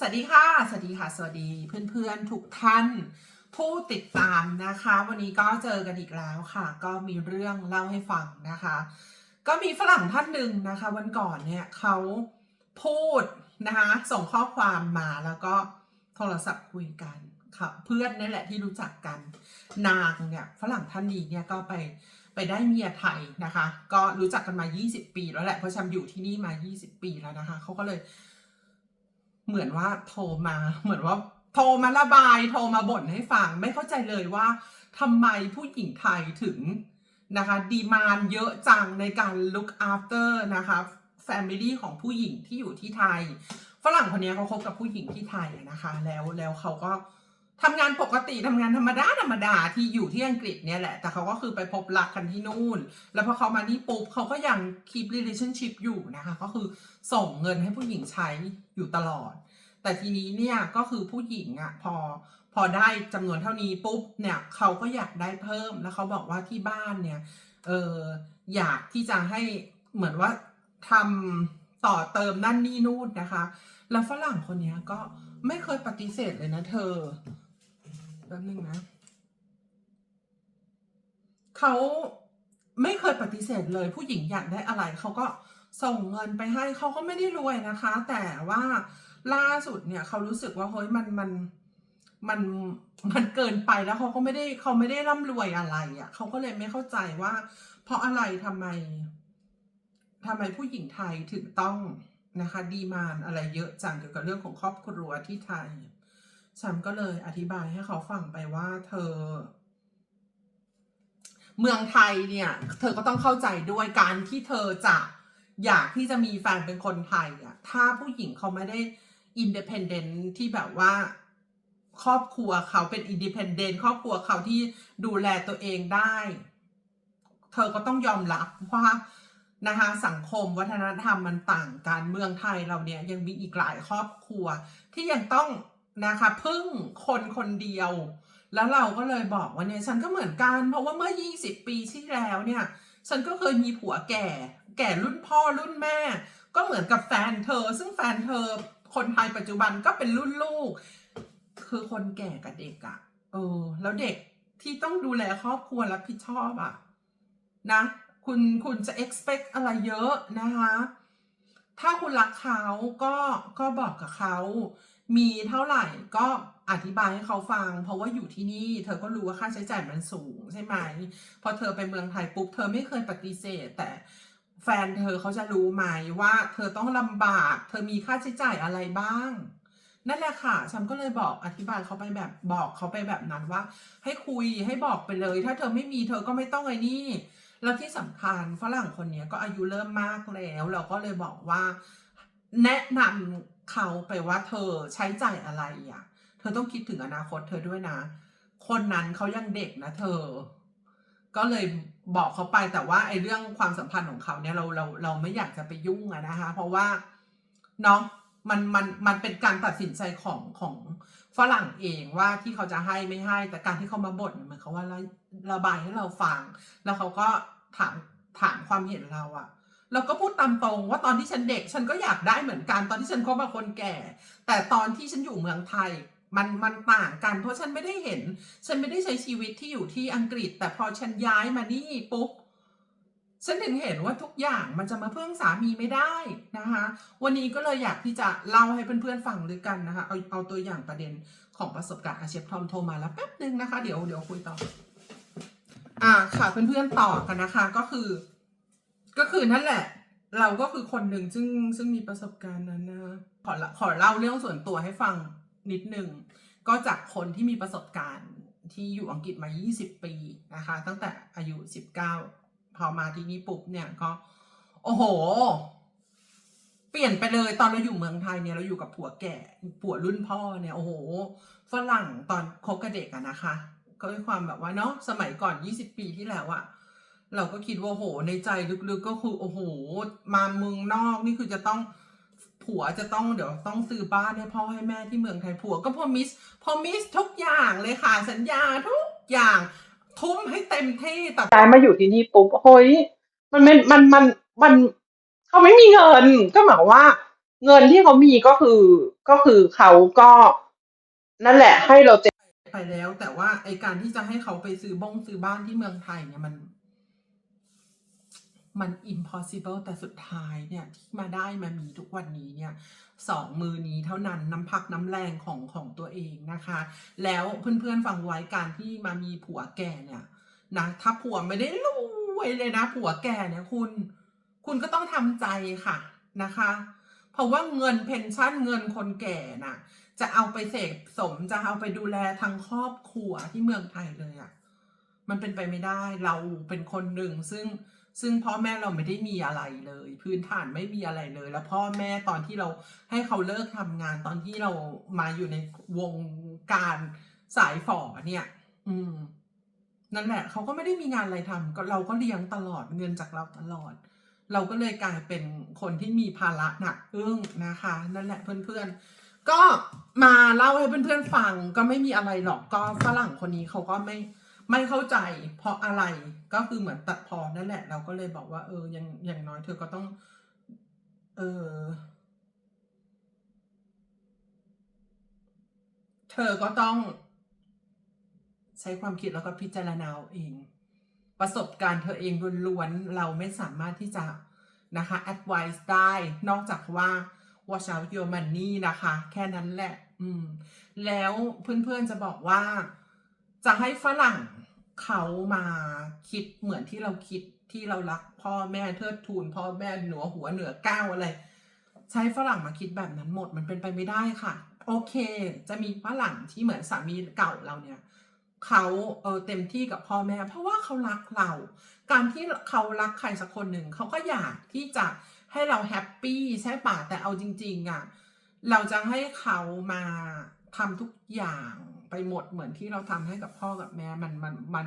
สวัสดีค่ะ สวัสดีค่ะ สวัสดีเพื่อนๆทุกท่าน ผู้ติดตามนะคะ วันนี้ก็เจอกันอีกแล้วค่ะ ก็มีเรื่องเล่าให้ฟังนะคะ ก็มีฝรั่งท่านหนึ่งนะคะ วันก่อนเนี่ยเขาพูดนะคะ ส่งข้อความมาแล้วก็โทรศัพท์คุยกันค่ะเพื่อนนี่แหละที่รู้จักกัน นางเนี่ยฝรั่งท่านนี้เนี่ยก็ไปไปได้เมียไทยนะคะ ก็รู้จักกันมา 20 ปีแล้วแหละเพราะฉันอยู่ที่นี่มา 20 ปีแล้วนะคะเขาก็เลย เหมือนว่าโทรมา เหมือนว่าโทรมาระบายโทรมาบ่นให้ฟัง ไม่เข้าใจเลยว่าทำไมผู้หญิงไทยถึงนะคะดีมานเยอะจังในการ look after นะคะ family ของผู้หญิงที่อยู่ที่ไทย ฝรั่งคนนี้เขาคบกับผู้หญิงที่ไทยนะคะ แล้วแล้วเขาก็ ทำงานปกติทำงานธรรมดาธรรมดาที่อยู่ที่อังกฤษเนี่ยแหละ แต่เขาก็คือไปพบรักกันที่นู่น แล้วพอเขามานี่ปุ๊บเขาก็ยัง keep relationship อยู่นะคะ ก็คือส่งเงินให้ผู้หญิงใช้อยู่ตลอด แต่ทีนี้เนี่ยก็คือผู้หญิงอะ่ะพอพอได้จำนวนเท่านี้ปุ๊บเนี่ยเขาก็อยากได้เพิ่มแล้วเขาบอกว่าที่บ้านเนี่ยเอออยากที่จะให้เหมือนว่าทำต่อเติมนั่นนี่นู่นนะคะ แล้วฝรั่งคนนี้ก็ไม่เคยปฏิเสธเลยนะเธอ แป๊บนึงนะ เขาไม่เคยปฏิเสธเลย ผู้หญิงอยากได้อะไรเขาก็ส่งเงินไปให้เขาก็ไม่ได้รวยนะคะ แต่ว่าล่าสุดเนี่ยเขารู้สึกว่าเฮ้ยมันมันมันมันเกินไปแล้วเขาก็ไม่ได้เขาไม่ได้ร่ำรวยอะไรอะ่ะเขาก็เลยไม่เข้าใจว่า เพราะอะไรทำไมทำไมผู้หญิงไทยถึงต้องนะคะ ดีมานอะไรเยอะจังเกี่ยวกับเรื่องของครอบครัวที่ไทย ฉันก็เลยอธิบายให้เขาฟังไปว่าเธอ เมืองไทยเนี่ย เธอก็ต้องเข้าใจด้วยการที่เธอจะอยากที่จะมีแฟนเป็นคนไทยอะถ้าผู้หญิงเขาไม่ได้อินเด p เพนเดนที่แบบว่าครอบครัวเขาเป็นอินดิเพนเดนต์ครอบครัวเขาที่ดูแลตัวเองได้ เธอก็ต้องยอมรับว่านะคะสังคมวัฒนธรรมมันต่างกันเมืองไทยเราเนี่ยยังมีอีกหลายครอบครัวที่ยังต้อง นะคะพึ่งคนคนเดียว แล้วเราก็เลยบอกว่าเนี่ยฉันก็เหมือนกันเพราะว่าเมื่อ 20 ปีที่แล้วเนี่ย ฉันก็เคยมีผัวแก่ แก่รุ่นพ่อรุ่นแม่ ก็เหมือนกับแฟนเธอ ซึ่งแฟนเธอคนไทยปัจจุบันก็เป็นรุ่นลูก คือคนแก่กับเด็กอะเออ แล้วเด็กที่ต้องดูแลครอบครัวรับผิดชอบอะนะคุณคุณจะ expect อะไรเยอะนะคะ ถ้าคุณรักเขาก็ก็บอกกับเขา มีเท่าไหร่ก็อธิบายให้เขาฟัง เพราะว่าอยู่ที่นี่ เธอก็รู้ว่าค่าใช้จ่ายมันสูงใช่ไหมพอเธอไปเมืองไทยปุ๊บเธอไม่เคยปฏิเสธ แต่แฟนเธอเขาจะรู้ไหมว่า เธอต้องลำบาก เธอมีค่าใช้จ่ายอะไรบ้าง นั่นแหละค่ะฉันก็เลยบอกอธิบายเขาไปแบบบอกเขาไปแบบนั้นว่า ให้คุยให้บอกไปเลย ถ้าเธอไม่มีเธอก็ไม่ต้องไอ้นี่ แล้วที่สำคัญฝรั่งคนนี้ก็อายุเริ่มมากแล้ว เราก็เลยบอกว่าแนะนำ เขาไปว่าเธอใช้จ่ายอะไรอะ เธอต้องคิดถึงอนาคตเธอด้วยนะ คนนั้นเขายังเด็กนะเธอ ก็เลยบอกเขาไปแต่ว่าไอ้เรื่องความสัมพันธ์ของเขาเนี่ยเราเราเราไม่อยากจะไปยุ่งอะนะคะ เพราะว่าเนาะมันมันมันเป็นการตัดสินใจของของฝรั่งเองว่าที่เขาจะให้ไม่ให้ แต่การที่เขามาบ่นเหมือนเขาว่าระระบายให้เราฟัง แล้วเขาก็ถามถามความเห็นเราอะ เราก็พูดตามตรงว่าตอนที่ฉันเด็กฉันก็อยากได้เหมือนกันตอนที่ฉันคบกับคนแก่ แต่ตอนที่ฉันอยู่เมืองไทยมันมันต่างกันเพราะฉันไม่ได้เห็น ฉันไม่ได้ใช้ชีวิตที่อยู่ที่อังกฤษ แต่พอฉันย้ายมานี่ปุ๊บฉันถึงเห็นว่าทุกอย่างมันจะมาเพึ่งสามีไม่ได้นะคะ วันนี้ก็เลยอยากที่จะเล่าให้เพื่อนๆฟังด้วยกันนะคะ เอาเอาตัวอย่างประเด็นของประสบการณ์อาเชฟทอมโทรมาแล้วแป๊บนึงนะคะ เดี๋ยวเดี๋ยวคุยต่อ อ่าค่ะเพื่อนๆต่อกันนะคะก็คือ ก็คือนั่นแหละ เราก็คือคนหนึ่งซึ่งซึ่งมีประสบการณ์นั้นนะขอขอเล่าเรื่องส่วนตัวให้ฟังนิดหนึ่งก็จากคนที่มีประสบการณ์ที่อยู่อังกฤษมา 20 ปีนะคะ ตั้งแต่อายุ 19 พอมาที่นี่ปุ๊บเนี่ยก็ โอ้โห เปลี่ยนไปเลยตอนเราอยู่เมืองไทยเนี่ยเราอยู่กับผัวแก่ผัวรุ่นพ่อเนี่ยโอ้โหฝรั่งตอนคบกับเด็กอะนะคะ ก็ด้วยความแบบว่าเนาะสมัยก่อน 20 ปีที่แล้วอะ เราก็คิดว่าโอ้โหในใจลึกๆก็คือโอ้โห มาเมืองนอกนี่คือจะต้องผัวจะต้องเดี๋ยวต้องซื้อบ้านให้พ่อให้แม่ที่เมืองไทยผัวก็พอมิสพอมิสทุกอย่างเลยค่ะสัญญาทุกอย่างทุ่มให้เต็มที่แต่ย้ายมาอยู่ที่นี่ปุ๊บเฮ้ยมันไม่มันมันมันเขาไม่มีเงิน ก็หมายความว่า เงินที่เขามีก็คือก็คือเขาก็ นั่นแหละให้เราเจไปแล้ว แต่ว่าไอการที่จะให้เขาไปซื้อบ้งซื้อบ้านที่เมืองไทยเนี่ยมัน มัน impossible แต่สุดท้ายเนี่ยที่มาได้มามีทุกวันนี้เนี่ยสองมือนี้เท่านั้นน้ำพักน้ำแรงของของตัวเองนะคะ แล้วเพื่อนๆฟังไว้การที่มามีผัวแก่เนี่ยนะถ้าผัวไม่ได้รวยเลยนะ ผัวแก่เนี่ยคุณ คุณก็ต้องทำใจค่ะนะคะ เพราะว่าเงินเพนชั่นเงินคนแก่น่ะ จะเอาไปเสกสมจะเอาไปดูแลทั้งครอบครัวที่เมืองไทยเลยอะ่ะมันเป็นไปไม่ได้เราเป็นคนหนึ่งซึ่ง ซึ่งพ่อแม่เราไม่ได้มีอะไรเลย พื้นฐานไม่มีอะไรเลย แล้วพ่อแม่ตอนที่เราให้เขาเลิกทำงานตอนที่เรามาอยู่ในวงการสายฝ่อเนี่ย อืม นั่นแหละ เขาก็ไม่ได้มีงานอะไรทำก็เราก็เลี้ยงตลอดเงินจากเราตลอด เราก็เลยกลายเป็นคนที่มีภาระหนักอึ้งนะคะ นั่นแหละเพื่อนๆ ก็มาเล่าให้เพื่อนๆฟัง ก็ไม่มีอะไรหรอกก็ฝรั่งคนนี้เขาก็ไม่ ไม่เข้าใจเพราะอะไรก็คือเหมือนตัดพอนั่นแหละ เราก็เลยบอกว่า เออยังอย่างน้อยเธอก็ต้อง เออเธอก็ต้อง ใช้ความคิดแล้วก็พิจารณาเอาเอง ประสบการณ์เธอเองล้วนๆเราไม่สามารถที่จะนะคะ advice ได้นอกจากว่า watch out your money นะคะ แค่นั้นแหละ อืม แล้วเพื่อนๆจะบอกว่า จะให้ฝรั่งเขามาคิดเหมือนที่เราคิดที่เรารักพ่อแม่เทิดทูนพ่อแม่เหนือหัวเหนือก้าวอะไร ใช้ฝรั่งมาคิดแบบนั้นหมดมันเป็นไปไม่ได้ค่ะ โอเค จะมีฝรั่งที่เหมือนสามีเก่าเราเนี่ยเขาเออเต็มที่กับพ่อแม่ เพราะว่าเขารักเรา การที่เขารักใครสักคนหนึ่งเขาก็อยากที่จะให้เราแฮปปี้ใช่ป่ะแต่เอาจริงๆอะเราจะให้เขามาทำทุกอย่าง ไปหมดเหมือนที่เราทำให้กับพ่อกับแม่มันมันมัน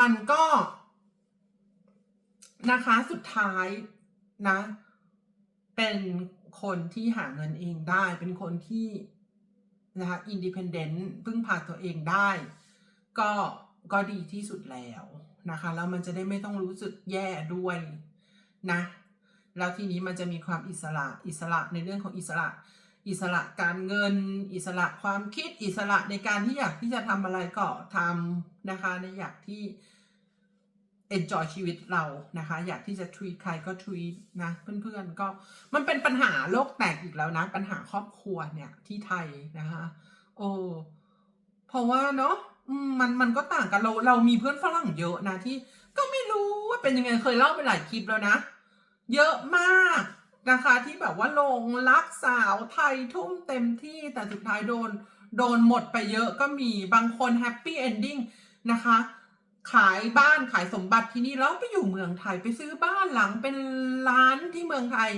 มันก็นะคะสุดท้ายนะ เป็นคนที่หาเงินเองได้ เป็นคนที่นะคะอินดิเพนเดนต์พึ่งพาตัวเองได้ ก็ก็ดีที่สุดแล้วนะคะ แล้วมันจะได้ไม่ต้องรู้สึกแย่ด้วยนะ แล้วทีนี้มันจะมีความอิสระอิสระในเรื่องของอิสระ อิสระการเงิน อิสระความคิดอิสระในการที่อยากที่จะทำอะไรก็ทำนะคะในอยากที่ enjoy ชีวิตเรานะคะ อยากที่จะ treat ใครก็ treat นะเพื่อนๆก็มันเป็นปัญหาโลกแตกอีกแล้วนะ ปัญหาครอบครัวเนี่ยที่ไทยนะคะโอ้เพราะว่าเนาะมันมันก็ต่างกันเราเรามีเพื่อนฝรั่งเยอะนะที่ ก็ไม่รู้ว่าเป็นยังไงเคยเล่าไปหลายคลิปแล้วนะ เยอะมาก นะคะที่แบบว่าลงรักสาวไทยทุ่มเต็มที่แต่สุดท้ายโดนโดนหมดไปเยอะก็มีบางคนแฮปปี้เอนดิ้งนะคะ ขายบ้านขายสมบัติที่นี่แล้วไปอยู่เมืองไทยไปซื้อบ้านหลังเป็นล้านที่เมืองไทย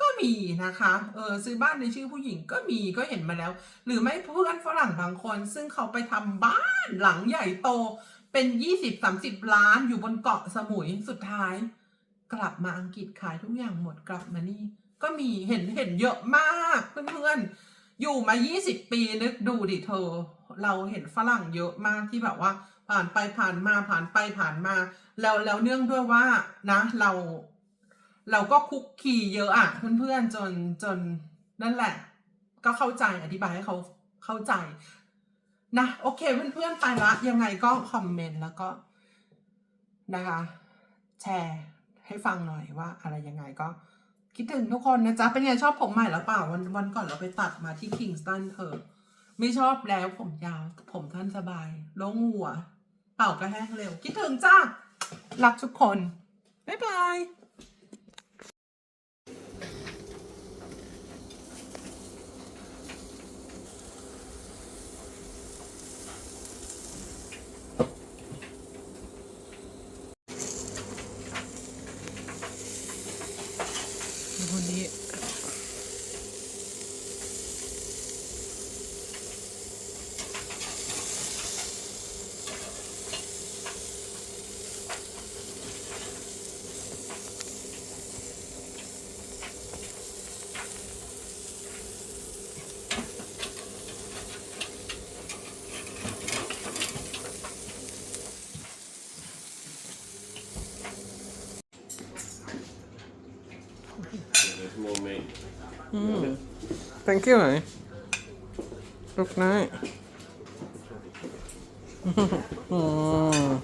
ก็มีนะคะเออซื้อบ้านในชื่อผู้หญิงก็มีก็เห็นมาแล้ว หรือไม่เพื่อนฝรั่งบางคน ซึ่งเขาไปทำบ้านหลังใหญ่โตเป็นยี่สิบสามสิบล้านอยู่บนเกาะสมุยสุดท้าย กลับมาอังกฤษขายทุกอย่างหมดกลับมานี่ ก็มีเห็นเห็นเยอะมากเพื่อนๆอยู่มา 20 ปีนึกดูดิเธอ เราเห็นฝรั่งเยอะมากที่แบบว่า ผ่านไปผ่านมาผ่านไปผ่านมา แล้วแล้วเนื่องด้วยว่านะ เรา เราก็คุกคีเยอะอะเพื่อนๆจนจนนั่นแหละ ก็เข้าใจอธิบายให้เขาเข้าใจนะโอเคเพื่อนๆไปละยังไงก็คอมเมนต์แล้วก็นะคะแชร์ ให้ฟังหน่อยว่าอะไรยังไงก็คิดถึงทุกคนนะจ๊ะ เป็นไงชอบผมใหม่แล้วเปล่าวันวันก่อนเราไปตัดมาที่คิงสตันเธอะไม่ชอบแล้วผมยาว ผมท่านสบายโล่งหัว เป่าก็แห้งเร็ว คิดถึงจ้ารักทุกคน บ๊ายบาย วัน Thank Tanqueira. Good night. Mm.